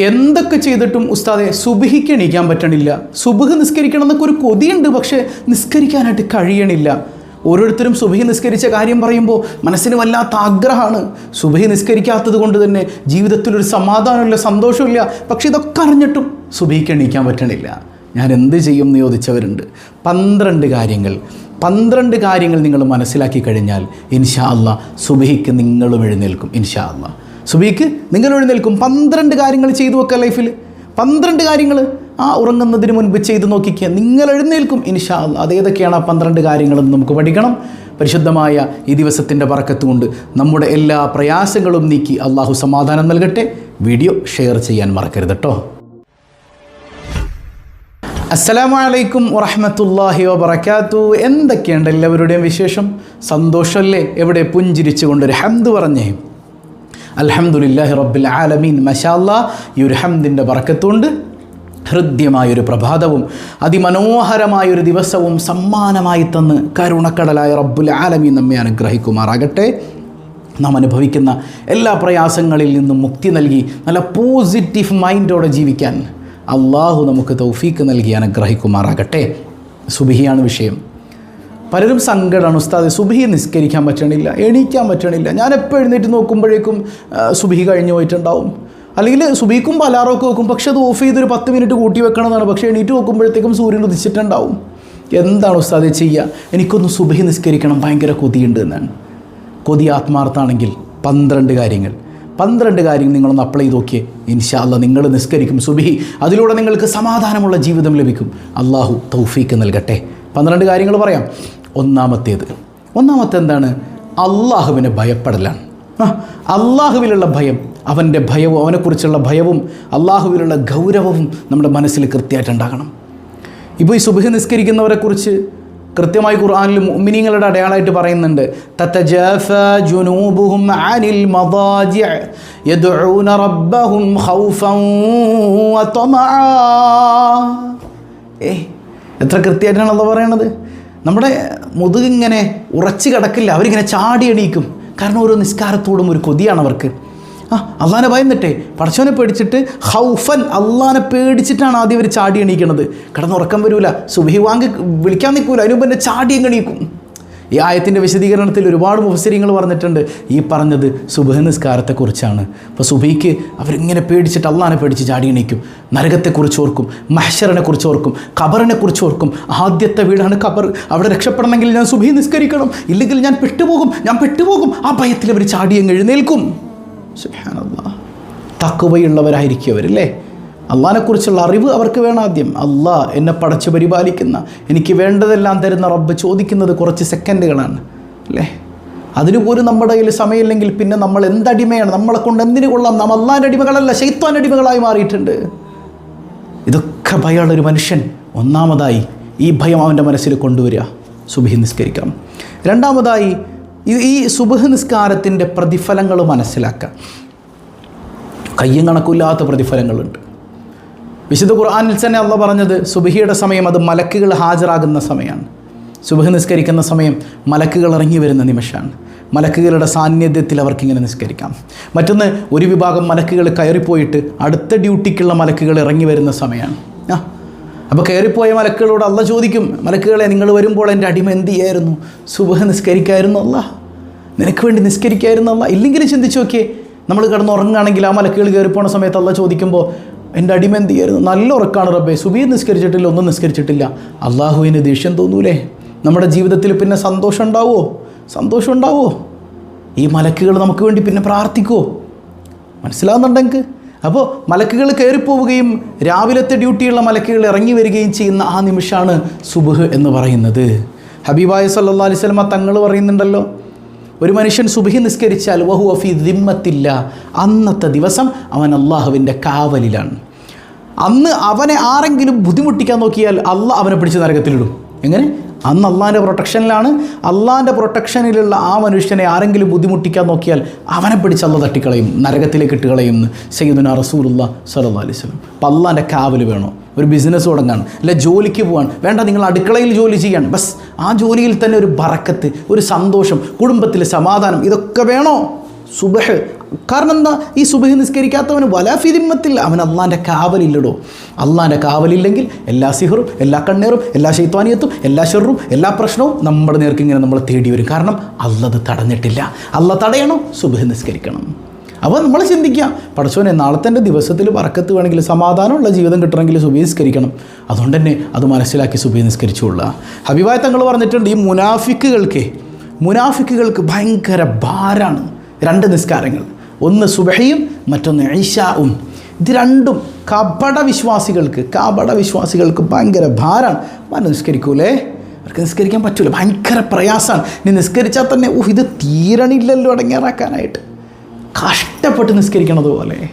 എന്തൊക്കെ ചെയ്തിട്ടും ഉസ്താദെ സുബിഹിക്ക് എണീക്കാൻ പറ്റണില്ല. സുബഹ് നിസ്കരിക്കണം എന്നൊക്കെ ഒരു കൊതിയുണ്ട് പക്ഷേ നിസ്കരിക്കാനായിട്ട് കഴിയണില്ല. ഓരോരുത്തരും സുബഹി നിസ്കരിച്ച കാര്യം പറയുമ്പോൾ മനസ്സിന് വല്ലാത്ത ആഗ്രഹമാണ്. സുബഹി നിസ്കരിക്കാത്തത് കൊണ്ട് തന്നെ ജീവിതത്തിലൊരു സമാധാനമില്ല സന്തോഷമില്ല. പക്ഷേ ഇതൊക്കെ അറിഞ്ഞിട്ടും സുബഹിക്ക് എണീക്കാൻ പറ്റണില്ല. ഞാൻ എന്ത് ചെയ്യും എന്ന് ചോദിച്ചവരുണ്ട്. പന്ത്രണ്ട് കാര്യങ്ങൾ. പന്ത്രണ്ട് കാര്യങ്ങൾ നിങ്ങൾ മനസ്സിലാക്കി കഴിഞ്ഞാൽ ഇൻഷാ അള്ളാ സുബഹിക്ക് നിങ്ങളും എഴുന്നേൽക്കും ഇൻഷാ അള്ളാ സുബിക്ക് നിങ്ങൾ എഴുന്നേൽക്കും പന്ത്രണ്ട് കാര്യങ്ങൾ ചെയ്തു വെക്കുക ലൈഫിൽ പന്ത്രണ്ട് കാര്യങ്ങൾ ആ ഉറങ്ങുന്നതിന് മുൻപ് ചെയ്ത് നോക്കിക്കുക നിങ്ങൾ എഴുന്നേൽക്കും ഇൻഷാ അതേതൊക്കെയാണ് ആ പന്ത്രണ്ട് കാര്യങ്ങളെന്ന് നമുക്ക് പഠിക്കണം. പരിശുദ്ധമായ ഈ ദിവസത്തിന്റെ പറക്കത്തുകൊണ്ട് നമ്മുടെ എല്ലാ പ്രയാസങ്ങളും നീക്കി അള്ളാഹു സമാധാനം നൽകട്ടെ. വീഡിയോ ഷെയർ ചെയ്യാൻ മറക്കരുത് കേട്ടോ അസ്സലാമലൈക്കും വറഹമത്തല്ലാഹി വബർക്കാത്തു എന്തൊക്കെയുണ്ട് എല്ലാവരുടെയും വിശേഷം? സന്തോഷമല്ലേ എവിടെ പുഞ്ചിരിച്ചുകൊണ്ട് ഒരു ഹംദ് പറഞ്ഞേ. അൽഹംദുലില്ലാഹി റബ്ബിൽ ആലമീൻ. മഷാല്ല ഈ ഒരു ഹംദിന്റെ പറക്കത്തുകൊണ്ട് ഹൃദ്യമായൊരു പ്രഭാതവും അതിമനോഹരമായൊരു ദിവസവും സമ്മാനമായി തന്ന് കരുണക്കടലായ റബ്ബുൽ ആലമീൻ നമ്മെ അനുഗ്രഹിക്കുമാറാകട്ടെ. നാം അനുഭവിക്കുന്ന എല്ലാ പ്രയാസങ്ങളിൽ നിന്നും മുക്തി നൽകി നല്ല പോസിറ്റീവ് മൈൻഡോടെ ജീവിക്കാൻ അള്ളാഹു നമുക്ക് തൗഫീക്ക് നൽകി അനുഗ്രഹിക്കുമാറാകട്ടെ. സുബിഹിയാണ് വിഷയം. പലരും സങ്കടമാണ് ഉസ്താദ് സുബഹി നിസ്കരിക്കാൻ പറ്റണില്ല എണീക്കാൻ പറ്റണില്ല. ഞാൻ എപ്പോൾ എഴുന്നേറ്റ് നോക്കുമ്പോഴേക്കും സുബഹി കഴിഞ്ഞു പോയിട്ടുണ്ടാവും. അല്ലെങ്കിൽ സുബഹിക്കും പലാറൊക്കെ വെക്കും പക്ഷെ അത് ഓഫ് ചെയ്തൊരു പത്ത് മിനിറ്റ് കൂട്ടി വെക്കണമെന്നാണ്. പക്ഷേ എണീറ്റ് നോക്കുമ്പോഴത്തേക്കും സൂര്യൻ ഉദിച്ചിട്ടുണ്ടാവും. എന്താണ് ഉസ്താദ് ചെയ്യുക എനിക്കൊന്ന് സുബഹി നിസ്കരിക്കണം ഭയങ്കര കൊതിയുണ്ട് എന്നാണ്. കൊതി ആത്മാർത്ഥമാണെങ്കിൽ പന്ത്രണ്ട് കാര്യങ്ങൾ. പന്ത്രണ്ട് കാര്യങ്ങൾ നിങ്ങളൊന്ന് അപ്ലൈ ചെയ്ത് നോക്കിയേ. ഇൻഷാല്ല നിങ്ങൾ നിസ്കരിക്കും സുബിഹി അതിലൂടെ നിങ്ങൾക്ക് സമാധാനമുള്ള ജീവിതം ലഭിക്കും. അള്ളാഹു തൗഫീക്ക് നൽകട്ടെ. പന്ത്രണ്ട് കാര്യങ്ങൾ പറയാം. ഒന്നാമത്തേത്. ഒന്നാമത്തെ എന്താണ് അള്ളാഹുവിനെ ഭയപ്പെടലാണ് അള്ളാഹുവിലുള്ള ഭയം അവന്റെ ഭയവും അവനെക്കുറിച്ചുള്ള ഭയവും അള്ളാഹുവിലുള്ള ഗൗരവവും നമ്മുടെ മനസ്സിൽ കൃത്യമായിട്ടുണ്ടാകണം ഇപ്പോൾ ഈ സുബഹി നിസ്കരിക്കുന്നവരെക്കുറിച്ച് കൃത്യമായി ഖുർആനിൽ മുഅ്മിനീങ്ങളുടെ അടയാളമായിട്ട് പറയുന്നുണ്ട്. തതജാഫ ജുനൂബുഹും അനിൽ മദാജിഅ റബ്ബഹും ഖൗഫൻ എത്ര കൃത്യമായിട്ടാണ് അത് പറയണത്? നമ്മുടെ മുതുകിങ്ങനെ ഉറച്ചു കിടക്കില്ല. അവരിങ്ങനെ ചാടി എണീക്കും. കാരണം ഓരോ നിസ്കാരത്തോടും ഒരു കൊതിയാണ് അവർക്ക്. ആ അള്ളാനെ ഭയന്നിട്ടെ. പടച്ചവനെ പേടിച്ചിട്ട് ഹൗഫൻ അള്ളാനെ പേടിച്ചിട്ടാണ് ആദ്യം ഇവർ ചാടി എണീക്കണത്. കിടന്നുറക്കം വരൂല. സുബിഹി വാങ്ങി വിളിക്കാൻ നിൽക്കൂല. അതിനുമ്പോൾ എന്നെ ചാടി അങ്ങ് എണീക്കും. ഈ ആയത്തിന്റെ വിശദീകരണത്തിൽ ഒരുപാട് മുഫസരിങ്ങൾ പറഞ്ഞിട്ടുണ്ട്. ഈ പറഞ്ഞത് സുബഹ നിസ്കാരത്തെക്കുറിച്ചാണ്. അപ്പോൾ സുബഹിക്ക് അവരിങ്ങനെ പേടിച്ചിട്ട് അള്ളാനെ പേടിച്ച് ചാടി എണീക്കും. നരകത്തെക്കുറിച്ച് ഓർക്കും മഹ്ഷറിനെ കുറിച്ച് ഓർക്കും ഖബറിനെക്കുറിച്ച് ഓർക്കും. ആദ്യത്തെ വീടാണ് ഖബർ. അവിടെ രക്ഷപ്പെടണമെങ്കിൽ ഞാൻ സുബഹി നിസ്കരിക്കണം. ഇല്ലെങ്കിൽ ഞാൻ പെട്ടുപോകും. ഞാൻ പെട്ടുപോകും. ആ ഭയത്തിൽ അവർ ചാടിയങ്ങ് എഴുന്നേൽക്കും. തക്കുവയുള്ളവരായിരിക്കും അവരല്ലേ? അള്ളാഹിനെക്കുറിച്ചുള്ള അറിവ് അവർക്ക് വേണം ആദ്യം. അള്ളാ എന്നെ പടച്ചു പരിപാലിക്കുന്ന എനിക്ക് വേണ്ടതെല്ലാം തരുന്ന റബ്ബ് ചോദിക്കുന്നത് കുറച്ച് സെക്കൻഡുകളാണ്. അല്ലേ? അതിനുപോലും നമ്മുടെ കയ്യിൽ സമയമില്ലെങ്കിൽ പിന്നെ നമ്മൾ എന്തടിമയാണ്? നമ്മളെ കൊണ്ട് എന്തിനു കൊള്ളാം? നാം അള്ളാന്റെ അടിമകളല്ല ശൈത്വാൻ അടിമകളായി മാറിയിട്ടുണ്ട്. ഇതൊക്കെ ഭയമുള്ളൊരു മനുഷ്യൻ ഒന്നാമതായി ഈ ഭയം അവന്റെ മനസ്സിൽ കൊണ്ടുവരിക. സുബഹി നിസ്കരിക്കാം. രണ്ടാമതായി ഈ സുബഹ് നിസ്കാരത്തിന്റെ പ്രതിഫലങ്ങൾ മനസ്സിലാക്കുക. കയ്യും കണക്കില്ലാത്ത പ്രതിഫലങ്ങളുണ്ട്. വിശുദ്ധ ഖുർആാനിൽ തന്നെ അള്ള പറഞ്ഞത് സുബഹിയുടെ സമയം അത് മലക്കുകൾ ഹാജരാകുന്ന സമയമാണ്. സുബഹ് നിസ്കരിക്കുന്ന സമയം മലക്കുകൾ ഇറങ്ങി വരുന്ന നിമിഷമാണ്. മലക്കുകളുടെ സാന്നിധ്യത്തിൽ അവർക്കിങ്ങനെ നിസ്കരിക്കാം. മറ്റൊന്ന് ഒരു വിഭാഗം മലക്കുകൾ കയറിപ്പോയിട്ട് അടുത്ത ഡ്യൂട്ടിക്കുള്ള മലക്കുകൾ ഇറങ്ങി വരുന്ന സമയമാണ്. ആ അപ്പോൾ കയറിപ്പോയ മലക്കുകളോട് അല്ല ചോദിക്കും മലക്കുകളെ നിങ്ങൾ വരുമ്പോൾ എന്റെ അടിമ എന്ത് ചെയ്യായിരുന്നു? സുബഹ് നിസ്കരിക്കായിരുന്നു അല്ല നിനക്ക് വേണ്ടി നിസ്കരിക്കായിരുന്നു അല്ല ഇല്ലെങ്കിലും ചിന്തിച്ചു നോക്കിയേ നമ്മൾ കിടന്ന് ഉറങ്ങുകയാണെങ്കിൽ ആ മലക്കുകൾ കയറിപ്പോണ സമയത്ത് അല്ല ചോദിക്കുമ്പോൾ എന്റെ അടിമ എന്ത് നല്ല ഉറക്കാണ് റബ്ബേ. സുബീ നിസ്കരിച്ചിട്ടില്ല ഒന്നും നിസ്കരിച്ചിട്ടില്ല. അള്ളാഹുവിന് ദേഷ്യം തോന്നൂലേ? നമ്മുടെ ജീവിതത്തിൽ പിന്നെ സന്തോഷം ഉണ്ടാവുമോ? സന്തോഷം ഉണ്ടാവുമോ? ഈ മലക്കുകൾ നമുക്ക് വേണ്ടി പിന്നെ പ്രാർത്ഥിക്കുമോ മനസ്സിലാവുന്നുണ്ടെങ്കിൽ. അപ്പോൾ മലക്കുകൾ കയറിപ്പോവുകയും രാവിലത്തെ ഡ്യൂട്ടിയുള്ള മലക്കുകൾ ഇറങ്ങി വരികയും ചെയ്യുന്ന ആ നിമിഷമാണ് സുബുഹ് എന്ന് പറയുന്നത്. ഹബീബായ സല്ലാ അലൈഹി സ്വലമ തങ്ങൾ പറയുന്നുണ്ടല്ലോ ഒരു മനുഷ്യൻ സുബഹി നിസ്കരിച്ചാൽ വഹു അഫി ദിമ്മത്തില്ല. അന്നത്തെ ദിവസം അവൻ അള്ളാഹുവിന്റെ കാവലിലാണ്. അന്ന് അവനെ ആരെങ്കിലും ബുദ്ധിമുട്ടിക്കാൻ നോക്കിയാൽ അല്ല അവനെ പിടിച്ച് നരകത്തിലിടും. എങ്ങനെ? അന്ന് അള്ളാന്റെ പ്രൊട്ടക്ഷനിലാണ് അള്ളാന്റെ പ്രൊട്ടക്ഷനിലുള്ള ആ മനുഷ്യനെ ആരെങ്കിലും ബുദ്ധിമുട്ടിക്കാൻ നോക്കിയാൽ അവനെ പിടിച്ച് അള്ള തട്ടിക്കളയും നരകത്തിലേക്ക് ഇട്ടുകളയും എന്ന് സയ്യിദുന റസൂലുള്ള സലഹ് അലൈഹി വസല്ലം. അപ്പം അള്ളാന്റെ കാവൽ വേണോ? ഒരു ബിസിനസ് തുടങ്ങാൻ അല്ലെ ജോലിക്ക് പോകാൻ വേണ്ട നിങ്ങൾ അടുക്കളയിൽ ജോലി ചെയ്യാൻ. ബസ് ആ ജോലിയിൽ തന്നെ ഒരു ബറക്കത്ത് ഒരു സന്തോഷം കുടുംബത്തിലെ സമാധാനം ഇതൊക്കെ വേണോ? സുബഹ് കാരണം എന്താ ഈ സുബഹി നിസ്കരിക്കാത്തവന് വലാഫിരിമത്തില്ല അവൻ അള്ളാന്റെ കാവലില്ലടോ. അള്ളാന്റെ കാവലില്ലെങ്കിൽ എല്ലാ സിഹറും എല്ലാ കണ്ണേറും എല്ലാ ശൈത്വാനിയത്തും എല്ലാ ഷെറും എല്ലാ പ്രശ്നവും നമ്മുടെ നേർക്ക് ഇങ്ങനെ നമ്മൾ തേടി വരും. കാരണം അല്ലത് തടഞ്ഞിട്ടില്ല. അല്ല തടയണം സുബഹി നിസ്കരിക്കണം. അപ്പോൾ നമ്മൾ ചിന്തിക്കുക പഠിച്ചോനെ നാളത്തെ ദിവസത്തിൽ വറക്കത്ത് വേണമെങ്കിൽ സമാധാനമുള്ള ജീവിതം കിട്ടണമെങ്കിൽ സുബി നിസ്കരിക്കണം. അതുകൊണ്ട് തന്നെ അത് മനസ്സിലാക്കി സുബി നിസ്കരിച്ചുകൊള്ളുക ഹബീബായ തങ്ങൾ പറഞ്ഞിട്ടുണ്ട് ഈ മുനാഫിക്കുകൾക്ക് മുനാഫിക്കുകൾക്ക് ഭയങ്കര ഭാരാണ് രണ്ട് നിസ്കാരങ്ങൾ. ഒന്ന് സുബഹയും മറ്റൊന്ന് ഐഷാവും ഇത് രണ്ടും കപട വിശ്വാസികൾക്ക് കപട വിശ്വാസികൾക്ക് ഭയങ്കര ഭാരമാണ്. മന നിസ്കരിക്കൂലേ? അവർക്ക് നിസ്കരിക്കാൻ പറ്റൂല. ഭയങ്കര പ്രയാസമാണ്. നീ നിസ്കരിച്ചാൽ തന്നെ ഓ ഇത് തീരണില്ലല്ലോ അടങ്ങേറാക്കാനായിട്ട്. കഷ്ടപ്പെട്ട് നിസ്കരിക്കണത് പോലെ.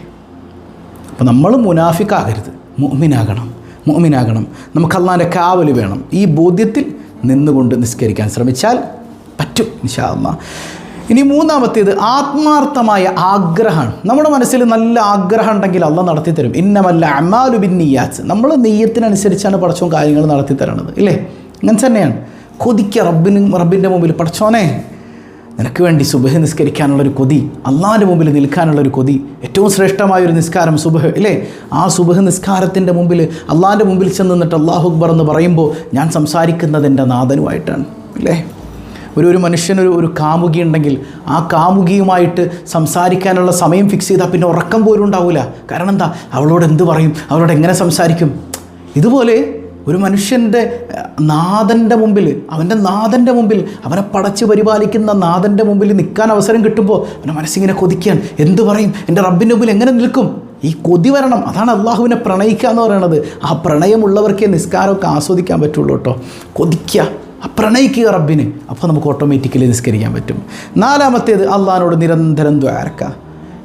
അപ്പോൾ നമ്മൾ മുനാഫിക്കാകരുത്. മുഅ്മിനാകണം. മുഅ്മിനാകണം. നമുക്ക് അള്ളാന്റെ കാവൽ വേണം. ഈ ബോധ്യത്തിൽ നിന്നുകൊണ്ട് നിസ്കരിക്കാൻ ശ്രമിച്ചാൽ പറ്റും അള്ളാ. ഇനി മൂന്നാമത്തേത് ആത്മാർത്ഥമായ ആഗ്രഹമാണ്. നമ്മുടെ മനസ്സിൽ നല്ല ആഗ്രഹം ഉണ്ടെങ്കിൽ അല്ല നടത്തി തരും ഇന്നമല്ല അമാലു ബിൻ നിയാസ് നമ്മൾ നെയ്യത്തിനനുസരിച്ചാണ് പടച്ചോൻ കാര്യങ്ങൾ നടത്തി തരണത് ഇല്ലേ? അങ്ങനെ തന്നെയാണ്. കൊതിക്ക റബ്ബിന് റബ്ബിന്റെ മുമ്പിൽ പടച്ചോനെ നിനക്ക് വേണ്ടി സുബഹ് നിസ്കരിക്കാനുള്ളൊരു കൊതി അള്ളാഹിന്റെ മുമ്പിൽ നിൽക്കാനുള്ളൊരു കൊതി ഏറ്റവും ശ്രേഷ്ഠമായൊരു നിസ്കാരം സുബഹ് ഇല്ലേ? ആ സുബഹ് നിസ്കാരത്തിന്റെ മുമ്പിൽ അള്ളാഹിന്റെ മുമ്പിൽ ചെന്ന് നിന്നിട്ട് അള്ളാഹു അക്ബർ എന്ന് പറയുമ്പോൾ ഞാൻ സംസാരിക്കുന്നത് എന്റെ നാഥനുമായിട്ടാണ്. ഇല്ലേ? ഒരു ഒരു മനുഷ്യനൊരു ഒരു കാമുകി ഉണ്ടെങ്കിൽ ആ കാമുകിയുമായിട്ട് സംസാരിക്കാനുള്ള സമയം ഫിക്സ് ചെയ്താൽ പിന്നെ ഉറക്കം പോലും ഉണ്ടാവില്ല കാരണം എന്താ? അവളോട് എന്ത് പറയും? അവളോട് എങ്ങനെ സംസാരിക്കും? ഇതുപോലെ ഒരു മനുഷ്യന്റെ നാഥന്റെ മുമ്പിൽ അവന്റെ നാഥന്റെ മുമ്പിൽ അവനെ പടച്ച് പരിപാലിക്കുന്ന നാഥന്റെ മുമ്പിൽ നിൽക്കാൻ അവസരം കിട്ടുമ്പോൾ അവന്റെ മനസ്സിങ്ങനെ കൊതിക്കാൻ. എന്ത് പറയും? എന്റെ റബ്ബിന്റെ മുമ്പിൽ എങ്ങനെ നിൽക്കും? ഈ കൊതി വരണം. അതാണ് അള്ളാഹുവിനെ പ്രണയിക്കുക എന്ന് പറയുന്നത്. ആ പ്രണയമുള്ളവർക്കേ നിസ്കാരമൊക്കെ ആസ്വദിക്കാൻ പറ്റുള്ളൂ കേട്ടോ. കൊതിക്കുക പ്രണയിക്കുക റബ്ബിന്. അപ്പോൾ നമുക്ക് ഓട്ടോമാറ്റിക്കലി നിസ്കരിക്കാൻ പറ്റും. നാലാമത്തേത് അള്ളഹാനോട് നിരന്തരം ദ്വാരക്ക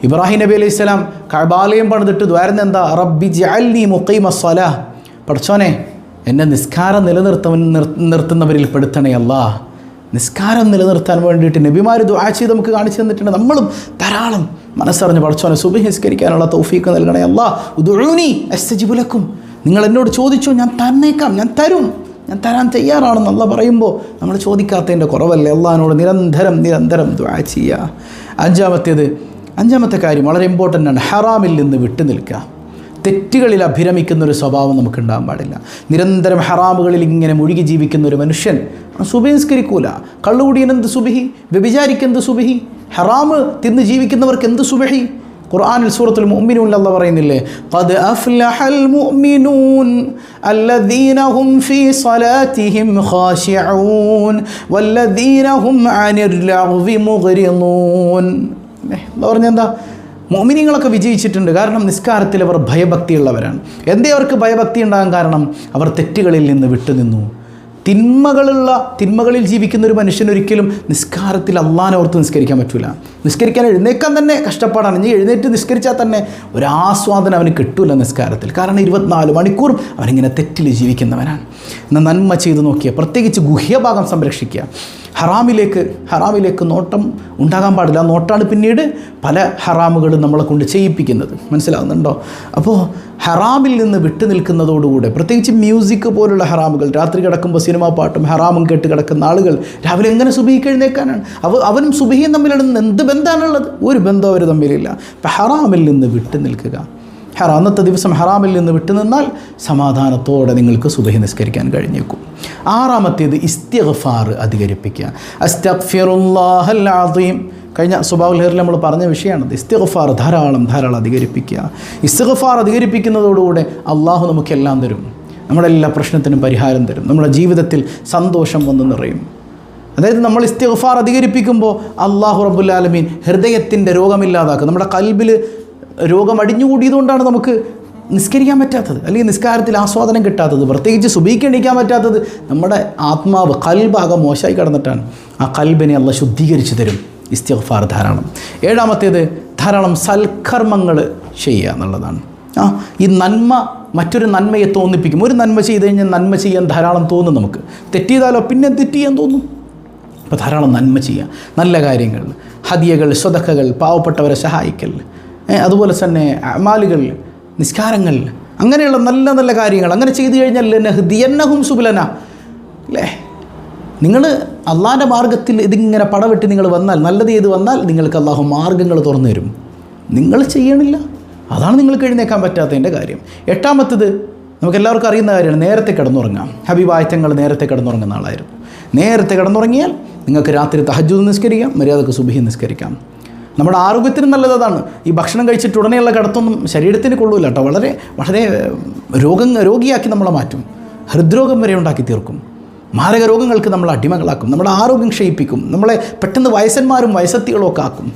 ഇബ്രാഹിം നബി അലൈഹി സ്വലാം കഴബാലയം പണിതിട്ട് ദ്വാരുന്ന എന്താ? റബ്ബി ജഅൽനി മുഖൈമ മസ്വല പഠിച്ചോനെ എന്നെ നിസ്കാരം നിലനിർത്തവൻ നിർത്തുന്നവരിൽ പെടുത്തണേ അല്ലാ നിസ്കാരം നിലനിർത്താൻ വേണ്ടിയിട്ട് നബിമാർ ദുആ ചെയ്ത് നമുക്ക് കാണിച്ചു തന്നിട്ടുണ്ട്. നമ്മളും ധാരാളം മനസ്സറിഞ്ഞ് പഠിച്ചോനെ സുബഹി നിസ്കരിക്കാനുള്ള തൗഫീക്ക് നൽകണേ അല്ലാ ഉദുഊനി അസ്തജിബുലക്കും നിങ്ങൾ എന്നോട് ചോദിച്ചോ ഞാൻ തന്നേക്കാം ഞാൻ തരും. ഞാൻ തരാൻ തയ്യാറാണെന്ന് അല്ല പറയുമ്പോൾ നമ്മൾ ചോദിക്കാത്തതിന്റെ കുറവല്ലേ? അള്ളഹാനോട് നിരന്തരം നിരന്തരം ദ്വാ ചെയ്യുക അഞ്ചാമത്തേത് അഞ്ചാമത്തെ കാര്യം വളരെ ഇമ്പോർട്ടന്റ് ആണ്. ഹറാമിൽ നിന്ന് വിട്ടു നിൽക്കുക. തെറ്റുകളിൽ അഭിരമിക്കുന്ന ഒരു സ്വഭാവം നമുക്ക് ഉണ്ടാകാൻ പാടില്ല. നിരന്തരം ഹറാമുകളിൽ ഇങ്ങനെ മുഴുകി ജീവിക്കുന്ന ഒരു മനുഷ്യൻ സുഭിസ്കരിക്കൂല കള്ളുകൂടിയനെന്ത് സുബഹി? വ്യഭിചാരിക്കെന്ത് സുബിഹി? ഹറാമ് തിന്ന് ജീവിക്കുന്നവർക്ക് എന്ത് സുബഹി? ഖുർആാനിൽ സൂറത്തുൽ മുഅ്മിനൂൻ അല്ല പറയുന്നില്ലേ? ഖദ് അഫ്ലഹൽ മുഅ്മിനൂൻ അല്ലദീന ഹും ഫീ സ്വലാത്തിഹിം ഖാശിഊൻ വല്ലദീന ഹും അനിർ ലഗ്വി മുഗ്രിനൂൻ. എന്ന് പറഞ്ഞെന്താ? മോമിനിങ്ങളൊക്കെ വിജയിച്ചിട്ടുണ്ട്. കാരണം നിസ്കാരത്തിൽ അവർ ഭയഭക്തിയുള്ളവരാണ്. എന്തേ അവർക്ക് ഭയഭക്തി ഉണ്ടാകാൻ കാരണം? അവർ തെറ്റുകളിൽ നിന്ന് വിട്ടുനിന്നു. തിന്മകളുള്ള തിന്മകളിൽ ജീവിക്കുന്ന ഒരു മനുഷ്യൻ ഒരിക്കലും നിസ്കാരത്തിൽ അള്ളാനെ ഓർത്ത് നിസ്കരിക്കാൻ പറ്റില്ല നിസ്കരിക്കാൻ എഴുന്നേക്കാൻ തന്നെ കഷ്ടപ്പാടാണ്. ഇനി എഴുന്നേറ്റ് നിസ്കരിച്ചാൽ തന്നെ ഒരാസ്വാദനം അവന് കിട്ടൂല നിസ്കാരത്തിൽ. കാരണം ഇരുപത്തിനാല് മണിക്കൂറും അവനിങ്ങനെ തെറ്റിൽ ജീവിക്കുന്നവനാണ്. എന്നാൽ നന്മ ചെയ്ത് നോക്കിയ പ്രത്യേകിച്ച് ഗുഹ്യഭാഗം സംരക്ഷിക്കുക. ഹറാമിലേക്ക് ഹറാമിലേക്ക് നോട്ടം ഉണ്ടാകാൻ പാടില്ല. നോട്ടാണ് പിന്നീട് പല ഹറാമുകളും നമ്മളെ കൊണ്ട് ചെയ്യിപ്പിക്കുന്നത്. മനസ്സിലാകുന്നുണ്ടോ അപ്പോൾ ഹറാമിൽ നിന്ന് വിട്ടു നിൽക്കുന്നതോടുകൂടെ പ്രത്യേകിച്ച് മ്യൂസിക് പോലുള്ള ഹറാമുകൾ രാത്രി കിടക്കുമ്പോൾ സിനിമാ പാട്ടും ഹറാമും കേട്ട് കിടക്കുന്ന ആളുകൾ രാവിലെ എങ്ങനെ സുബഹിക്ക് എഴുന്നേക്കാനാണ് അവ അവനും സുബഹിയും തമ്മിലാണ് എന്ത് ബന്ധമാണുള്ളത് ഒരു ബന്ധം അവർ തമ്മിലില്ല. അപ്പം ഹറാമിൽ നിന്ന് വിട്ടു നിൽക്കുക ഹറ അന്നത്തെ ദിവസം ഹറാമിൽ നിന്ന് വിട്ടുനിന്നാൽ സമാധാനത്തോടെ നിങ്ങൾക്ക് സുബഹി നിസ്കരിക്കാൻ കഴിഞ്ഞേക്കും. ആറാമത്തേത് ഇസ്തിഗ്ഫാർ അധികരിപ്പിക്കുക. അസ്തഗ്ഫിറുല്ലാഹൽ അദീം കഴിഞ്ഞ സുബാവുൽ ഹെറിൽ നമ്മൾ പറഞ്ഞ വിഷയമാണത്. ഇസ്തിഗ്ഫാർ ധാരാളം ധാരാളം അധികരിപ്പിക്കുക. ഇസ്തിഗ്ഫാർ അധികരിപ്പിക്കുന്നതോടുകൂടെ അള്ളാഹു നമുക്കെല്ലാം തരും. നമ്മുടെ എല്ലാ പ്രശ്നത്തിനും പരിഹാരം തരും. നമ്മുടെ ജീവിതത്തിൽ സന്തോഷം വന്ന് നിറയും. അതായത് നമ്മൾ ഇസ്തിഗ്ഫാർ അധികരിപ്പിക്കുമ്പോൾ അള്ളാഹു റബുല്ലാലമീൻ ഹൃദയത്തിന്റെ രോഗമില്ലാതാക്കും നമ്മുടെ കൽബിൽ രോഗം അടിഞ്ഞുകൂടിയതുകൊണ്ടാണ് നമുക്ക് നിസ്കരിക്കാൻ പറ്റാത്തത് അല്ലെങ്കിൽ നിസ്കാരത്തിൽ ആസ്വാദനം കിട്ടാത്തത് പ്രത്യേകിച്ച് സുബീക്ക് എണീക്കാൻ പറ്റാത്തത്. നമ്മുടെ ആത്മാവ് കൽബാകം മോശമായി കടന്നിട്ടാണ്. ആ കൽബിനെ അല്ല ശുദ്ധീകരിച്ച് തരും. ഇസ്തിഗ്ഫാർ ധാരാളം. ഏഴാമത്തേത് ധാരാളം സൽക്കർമ്മങ്ങൾ ചെയ്യുക എന്നുള്ളതാണ്. ആ ഈ നന്മ മറ്റൊരു നന്മയെ തോന്നിപ്പിക്കും. ഒരു നന്മ ചെയ്ത് കഴിഞ്ഞാൽ നന്മ ചെയ്യാൻ ധാരാളം തോന്നും നമുക്ക്. തെറ്റിയതാലോ പിന്നെ തെറ്റ് ചെയ്യാൻ തോന്നും. അപ്പോൾ ധാരാളം നന്മ ചെയ്യുക. നല്ല കാര്യങ്ങൾ ഹദിയകൾ സ്വതക്കകൾ പാവപ്പെട്ടവരെ സഹായിക്കൽ. അതുപോലെ തന്നെ അമാലുകൾ നിസ്കാരങ്ങൾ അങ്ങനെയുള്ള നല്ല നല്ല കാര്യങ്ങൾ അങ്ങനെ ചെയ്തു കഴിഞ്ഞാൽ ഹൃദിയന്നഹും സുബുലന. അല്ലേ നിങ്ങൾ അള്ളാന്റെ മാർഗത്തിൽ ഇതിങ്ങനെ പടവെട്ടി നിങ്ങൾ വന്നാൽ നല്ലത് ചെയ്ത് വന്നാൽ നിങ്ങൾക്ക് അള്ളാഹു മാർഗങ്ങൾ തുറന്നു തരും. നിങ്ങൾ ചെയ്യണില്ല. അതാണ് നിങ്ങൾക്ക് എഴുന്നേക്കാൻ പറ്റാത്തതിന്റെ കാര്യം. എട്ടാമത്തത് നമുക്ക് എല്ലാവർക്കും അറിയുന്ന കാര്യമാണ് നേരത്തെ കിടന്നുറങ്ങാം. ഹബിബായത്തങ്ങൾ നേരത്തെ കിടന്നുറങ്ങുന്ന ആളായിരുന്നു. നേരത്തെ കിടന്നുറങ്ങിയാൽ നിങ്ങൾക്ക് രാത്രി തഹജുദ് നിസ്കരിക്കാം മര്യാദയ്ക്ക് സുബിഹി നിസ്കരിക്കാം. നമ്മുടെ ആരോഗ്യത്തിന് നല്ലത് അതാണ്. ഈ ഭക്ഷണം കഴിച്ചിട്ട് ഉടനെയുള്ള കിടത്തൊന്നും ശരീരത്തിന് കൊള്ളൂല കേട്ടോ. വളരെ വളരെ രോഗം രോഗിയാക്കി നമ്മളെ മാറ്റും. ഹൃദ്രോഗം വരെ ഉണ്ടാക്കി തീർക്കും. മാരക രോഗങ്ങൾക്ക് നമ്മൾ അടിമകളാക്കും. നമ്മുടെ ആരോഗ്യം ക്ഷയിപ്പിക്കും. നമ്മളെ പെട്ടെന്ന് വയസ്സന്മാരും വയസ്സത്തികളും ഒക്കെ ആക്കും.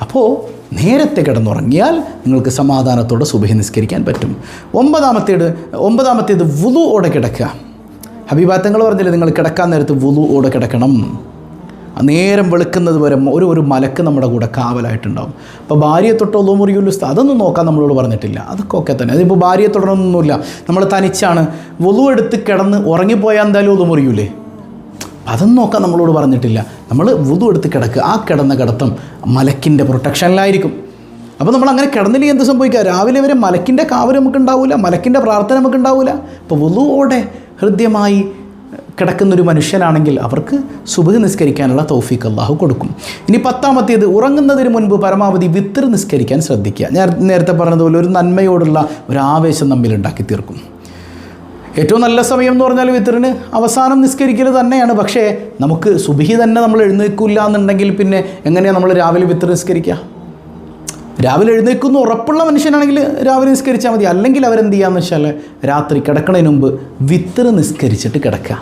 അപ്പോൾ നേരത്തെ കിടന്നുറങ്ങിയാൽ നിങ്ങൾക്ക് സമാധാനത്തോടെ സുബഹി നിസ്കരിക്കാൻ പറ്റും. ഒമ്പതാമത്തേത് ഒമ്പതാമത്തേത് വുളുവോടെ കിടക്കുക. ഹബീബാത്തങ്ങൾ പറഞ്ഞില്ലേ നിങ്ങൾ കിടക്കാൻ നേരത്ത് വുളുവോടെ കിടക്കണം. നേരം വെളുക്കുന്നത് വരെ ഒരു ഒരു മലക്ക് നമ്മുടെ കൂടെ കാവലായിട്ടുണ്ടാവും. അപ്പോൾ ഭാര്യയെ തൊട്ടോ മുറിയുള്ളൂ അതൊന്നും നോക്കാൻ നമ്മളോട് പറഞ്ഞിട്ടില്ല. അതൊക്കെ ഒക്കെ തന്നെ. അതിപ്പോൾ ഭാര്യയെ തൊടണമെന്നൊന്നുമില്ല നമ്മൾ തനിച്ചാണ് വുളു എടുത്ത് കിടന്ന് ഉറങ്ങിപ്പോയാൽ എന്തായാലും ഒതു മുറിയൂലേ അതൊന്നും നോക്കാൻ നമ്മളോട് പറഞ്ഞിട്ടില്ല. നമ്മൾ വുതു എടുത്ത് കിടക്കുക. ആ കിടന്ന കിടത്തം മലക്കിന്റെ പ്രൊട്ടക്ഷനിലായിരിക്കും. അപ്പോൾ നമ്മൾ അങ്ങനെ കിടന്നില്ലെങ്കിൽ എന്ത് സംഭവിക്കുക? രാവിലെ വരെ മലക്കിന്റെ കാവൽ നമുക്ക് ഉണ്ടാവില്ല മലക്കിന്റെ പ്രാർത്ഥന നമുക്ക് ഉണ്ടാവില്ല അപ്പോൾ വുതുവോടെ ഹൃദ്യമായി കിടക്കുന്നൊരു മനുഷ്യനാണെങ്കിൽ അവർക്ക് സുബഹ് നിസ്കരിക്കാനുള്ള തൗഫീഖ് അള്ളാഹു കൊടുക്കും. ഇനി പത്താമത്തേത് ഉറങ്ങുന്നതിന് മുൻപ് പരമാവധി വിത്തർ നിസ്കരിക്കാൻ ശ്രദ്ധിക്കുക. ഞാൻ നേരത്തെ പറഞ്ഞതുപോലെ ഒരു നന്മയോടുള്ള ഒരു ആവേശം നമ്മിൽ ഉണ്ടാക്കി തീർക്കും ഏറ്റവും നല്ല സമയം എന്ന് പറഞ്ഞാൽ വിത്തറിന് അവസാനം നിസ്കരിക്കൽ തന്നെയാണ്. പക്ഷേ നമുക്ക് സുബിഹി തന്നെ നമ്മൾ എഴുന്നേക്കില്ല എന്നുണ്ടെങ്കിൽ പിന്നെ എങ്ങനെയാണ് നമ്മൾ രാവിലെ വിത്തർ നിസ്കരിക്കുക? രാവിലെ എഴുന്നേക്കുന്ന ഉറപ്പുള്ള മനുഷ്യനാണെങ്കിൽ രാവിലെ നിസ്കരിച്ചാൽ മതി. അല്ലെങ്കിൽ അവരെന്ത് ചെയ്യാന്ന് വെച്ചാൽ രാത്രി കിടക്കണതിന് മുമ്പ് വിത്തർ നിസ്കരിച്ചിട്ട് കിടക്കുക.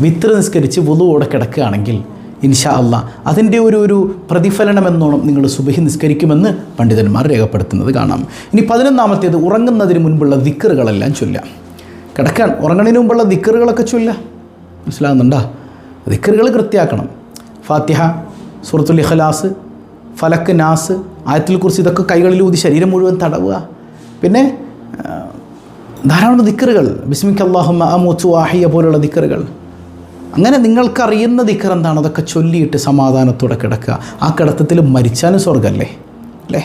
വിത്തർ നിസ്കരിച്ച് വുളുവോടെ കിടക്കുകയാണെങ്കിൽ ഇൻഷാ അല്ല അതിന്റെ ഒരു ഒരു പ്രതിഫലനം എന്നോണം നിങ്ങൾ സുബഹി നിസ്കരിക്കുമെന്ന് പണ്ഡിതന്മാർ രേഖപ്പെടുത്തുന്നത് കാണാം. ഇനി പതിനൊന്നാമത്തേത് ഉറങ്ങുന്നതിന് മുൻപുള്ള ദിക്കറുകളെല്ലാം ചൊല്ലാം കിടക്കാൻ ഉറങ്ങണതിന് മുമ്പുള്ള ദിക്കറുകളൊക്കെ ചൊല്ല മനസ്സിലാകുന്നുണ്ടോ? ദിക്കറുകൾ കൃത്യാക്കണം. ഫാത്തിഹ സുഹൃത്തുൽ ഇഖലാസ് ഫലക്ക് നാസ് ആയത്തിൽ കുറിച്ച് ഇതൊക്കെ കൈകളിൽ ഊതി ശരീരം മുഴുവൻ തടവുക. പിന്നെ ധാരാളം ദിക്കറുകൾ ബിസ്മിക്ക് അള്ളാഹുമ്മ അമൂച്ചു വാഹിയ പോലുള്ള ദിക്കറുകൾ അങ്ങനെ നിങ്ങൾക്കറിയുന്ന ദിക്കർ എന്താണ്? അതൊക്കെ ചൊല്ലിയിട്ട് സമാധാനത്തോടെ കിടക്കുക. ആ കിടത്തത്തിൽ മരിച്ചാലും സ്വർഗമല്ലേ അല്ലേ?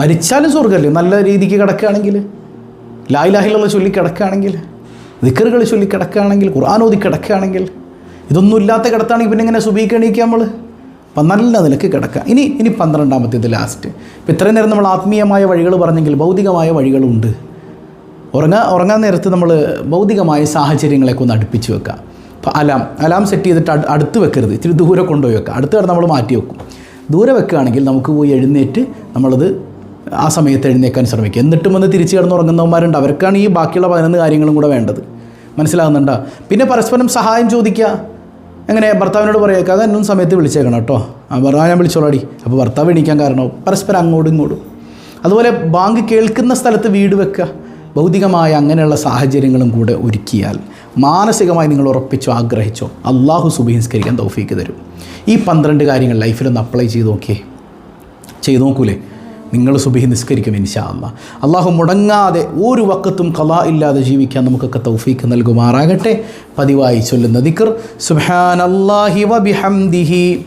മരിച്ചാലും സ്വർഗമല്ലേ നല്ല രീതിക്ക് കിടക്കുകയാണെങ്കിൽ? ലായിലാഹിലുള്ള ചൊല്ലി കിടക്കുകയാണെങ്കിൽ? ദിക്കറുകൾ ചൊല്ലി കിടക്കുകയാണെങ്കിൽ? ഖുർആൻ ഓതി കിടക്കുകയാണെങ്കിൽ? ഇതൊന്നും ഇല്ലാത്ത കിടത്താണെങ്കിൽ പിന്നെ ഇങ്ങനെ സുബീക്ക് എണീക്കുക നമ്മൾ അപ്പം നല്ല നിലയ്ക്ക് കിടക്കുക. ഇനി ഇനി പന്ത്രണ്ടാമത്തേത് ലാസ്റ്റ് ഇപ്പം ഇത്രയും നേരം നമ്മൾ ആത്മീയമായ വഴികൾ പറഞ്ഞെങ്കിൽ ഭൗതികമായ വഴികളുണ്ട്. ഉറങ്ങാൻ ഉറങ്ങാൻ നേരത്ത് നമ്മൾ ഭൗതികമായ സാഹചര്യങ്ങളെയൊക്കെ ഒന്ന് അടുപ്പിച്ച് വെക്കുക. അപ്പോൾ അലാം അലാം സെറ്റ് ചെയ്തിട്ട് അടു- അടുത്ത് വെക്കരുത്. ഇത്തിരി ദൂരെ കൊണ്ടുപോയി വെക്കുക അടുത്ത് കിടന്ന് നമ്മൾ മാറ്റി വെക്കും. ദൂരെ വെക്കുകയാണെങ്കിൽ നമുക്ക് പോയി എഴുന്നേറ്റ് നമ്മളത് ആ സമയത്ത് എഴുന്നേക്കാൻ ശ്രമിക്കുക. എന്നിട്ടും വന്ന് തിരിച്ച് കിടന്ന് ഉറങ്ങുന്നവന്മാരുണ്ട്. അവർക്കാണ് ഈ ബാക്കിയുള്ള പതിനൊന്ന് കാര്യങ്ങളും കൂടെ വേണ്ടത്. മനസ്സിലാകുന്നുണ്ടോ? പിന്നെ പരസ്പരം സഹായം ചോദിക്കുക. എങ്ങനെ? ഭർത്താവിനോട് പറയുക അത് എന്നും സമയത്ത് വിളിച്ചേക്കണം കേട്ടോ. ആ ഭർത്താവ് ഞാൻ വിളിച്ചോളാടി. അപ്പോൾ ഭർത്താവ് എണീക്കാൻ കാരണവും പരസ്പരം അങ്ങോട്ടും ഇങ്ങോട്ടും. അതുപോലെ ബാങ്ക് കേൾക്കുന്ന സ്ഥലത്ത് വീട് വെക്കുക. ഭൗതികമായ അങ്ങനെയുള്ള സാഹചര്യങ്ങളും കൂടെ ഒരുക്കിയാൽ മാനസികമായി നിങ്ങൾ ഉറപ്പിച്ചോ ആഗ്രഹിച്ചോ അള്ളാഹു സുബഹിസ്കരിക്കാൻ തൗഫീക്ക് തരും. ഈ പന്ത്രണ്ട് കാര്യങ്ങൾ ലൈഫിലൊന്ന് അപ്ലൈ ചെയ്ത് നോക്കിയേ. ചെയ്തു നോക്കൂലേ? നിങ്ങൾ സുബഹി നിസ്കരിക്കും ഇൻഷാ അല്ല അള്ളാഹു മുടങ്ങാതെ ഒരു വക്കത്തും കലാ ഇല്ലാതെ ജീവിക്കാൻ നമുക്കൊക്കെ തൗഫീക്ക് നൽകുമാറാകട്ടെ. പതിവായി ചൊല്ലുന്ന ദിക്കർ ദിക്ർ സുബ്ഹാനല്ലാഹി വബിഹംദിഹി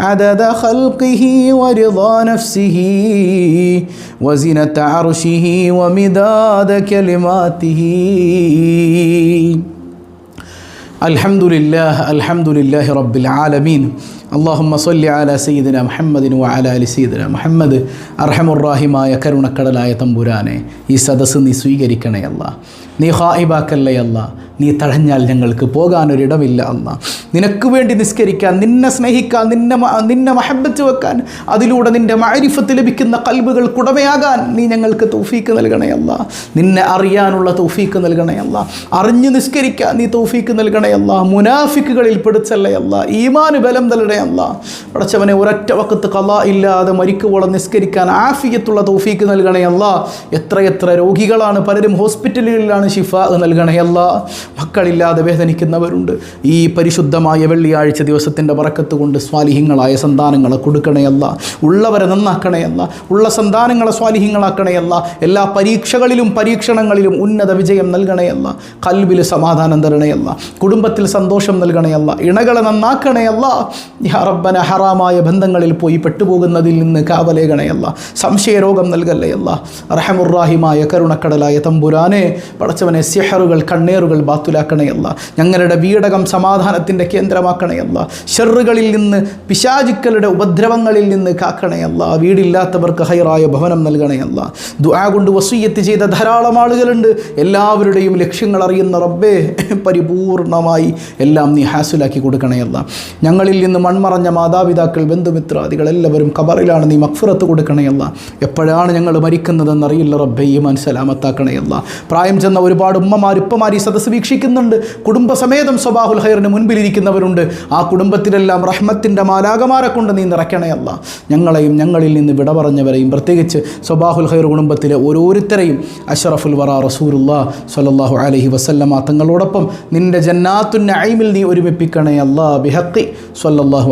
عدد خلقه ورضا نفسه وزنة عرشه ومداد كلماته. الحمد لله الحمد لله رب العالمين. അള്ളാഹുമ്മ സൊല്ലി അല സീദന മുഹമ്മദിനു ആല അലി സീദന മുഹമ്മദ്. അർഹമുറാഹിമായ കരുണക്കടലായ തമ്പുരാനെ ഈ സദസ്സ് നീ സ്വീകരിക്കണേ അല്ല. നീ ഹായിബാക്കല്ലയല്ല നീ തഴഞ്ഞാൽ ഞങ്ങൾക്ക് പോകാനൊരിടമില്ല അല്ല. നിനക്ക് വേണ്ടി നിസ്കരിക്കാൻ നിന്നെ സ്നേഹിക്കാൻ നിന്നെ നിന്നെ മഹബത്ത് വെക്കാൻ അതിലൂടെ നിന്റെ മാരിഫത്ത് ലഭിക്കുന്ന കൽബുകൾ കുടമയാകാൻ നീ ഞങ്ങൾക്ക് തൗഫീക്ക് നൽകണയല്ല നിന്നെ അറിയാനുള്ള തൗഫീക്ക് നൽകണയല്ല അറിഞ്ഞ് നിസ്കരിക്കാൻ നീ തൗഫീക്ക് നൽകണയല്ല മുനാഫിക്കുകളിൽ പിടിച്ചല്ലയല്ല ഈമാന് ബലം നൽകണേ അല്ല. പടച്ചവനെ ഒരൊറ്റ വക്കത്ത് കല ഇല്ലാതെ മരിക്കുവോളം നിസ്കരിക്കാൻ ആഫിയത്തുള്ള തൗഫീക്ക് നൽകണേ അല്ല. എത്രയെത്ര എത്ര രോഗികളാണ് പലരും ഹോസ്പിറ്റലുകളിലാണ് ഷിഫ നൽകണേ അല്ല. മക്കളില്ലാതെ വേദനിക്കുന്നവരുണ്ട്. ഈ പരിശുദ്ധമായ വെള്ളിയാഴ്ച ദിവസത്തിന്റെ വറക്കത്ത് കൊണ്ട് സ്വാലിഹ്യങ്ങളായ സന്താനങ്ങളെ കൊടുക്കണേ കൊടുക്കണയല്ല ഉള്ളവരെ നന്നാക്കണേ നന്നാക്കണയല്ല ഉള്ള സന്താനങ്ങളെ സ്വാലിഹ്യങ്ങളാക്കണയല്ല എല്ലാ പരീക്ഷകളിലും പരീക്ഷണങ്ങളിലും ഉന്നത വിജയം നൽകണയല്ല കൽവിൽ സമാധാനം തരണയല്ല കുടുംബത്തിൽ സന്തോഷം നൽകണയല്ല ഇണകളെ നന്നാക്കണയല്ല റബ്ബന ഹറാമായ ബന്ധങ്ങളിൽ പോയി പെട്ടുപോകുന്നതിൽ നിന്ന് കാവലേകണയല്ല സംശയരോഗം നൽകല്ലയല്ല റഹമുറാഹിമായ കരുണക്കടലായ തമ്പുരാനെ പടച്ചവനെ സിഹറുകൾ കണ്ണേറുകൾ ബാത്തുലാക്കണയല്ല ഞങ്ങളുടെ വീടകം സമാധാനത്തിന്റെ കേന്ദ്രമാക്കണയല്ല ഷെറുകളിൽ നിന്ന് പിശാചുക്കളുടെ ഉപദ്രവങ്ങളിൽ നിന്ന് കാക്കണയല്ല വീടില്ലാത്തവർക്ക് ഹൈറായ ഭവനം നൽകണയല്ല ദുആ കൊണ്ട് വസൂയത്ത് ചെയ്ത ധാരാളം ആളുകളുണ്ട്. എല്ലാവരുടെയും ലക്ഷ്യങ്ങൾ അറിയുന്ന റബ്ബേ പരിപൂർണമായി എല്ലാം നീ ഹാസുലാക്കി കൊടുക്കണയല്ല ഞങ്ങളിൽ നിന്ന് മൺമറഞ്ഞ മാതാപിതാക്കൾ ബന്ധുമിത്രാദികൾ എല്ലാവരും കബറിലാണ് നീ മക്ഫുറത്ത് കൊടുക്കണയല്ല എപ്പോഴാണ് ഞങ്ങൾ മരിക്കുന്നതെന്നറിയില്ല റബ്ബെ ഈ മനസ്സലാമത്താക്കണയല്ല പ്രായം ചെന്ന ഒരുപാട് ഉമ്മമാർ ഉപ്പമാർ ഈ സദസ്സ് വീക്ഷിക്കുന്നുണ്ട്. കുടുംബസമേതം സ്വബാഹുൽ ഹൈറിന് മുൻപിലിരിക്കുന്നവരുണ്ട്. ആ കുടുംബത്തിലെല്ലാം റഹ്മത്തിന്റെ മാലാകമാരെ കൊണ്ട് നീ നിറയ്ക്കണയല്ല ഞങ്ങളെയും ഞങ്ങളിൽ നിന്ന് വിട പറഞ്ഞവരെയും പ്രത്യേകിച്ച് സ്വബാഹുൽ ഹൈർ കുടുംബത്തിലെ ഓരോരുത്തരെയും അഷറഫുൽ വറ റസൂലുള്ള സലല്ലാഹു അലഹി വസല്ലമ തങ്ങളോടൊപ്പം നിന്റെ ജന്നാത്തുൻ നഈമിൽ നീ ഒരുമിപ്പിക്കണേ അല്ലാ. ബിഹഖി സല്ലല്ലാഹു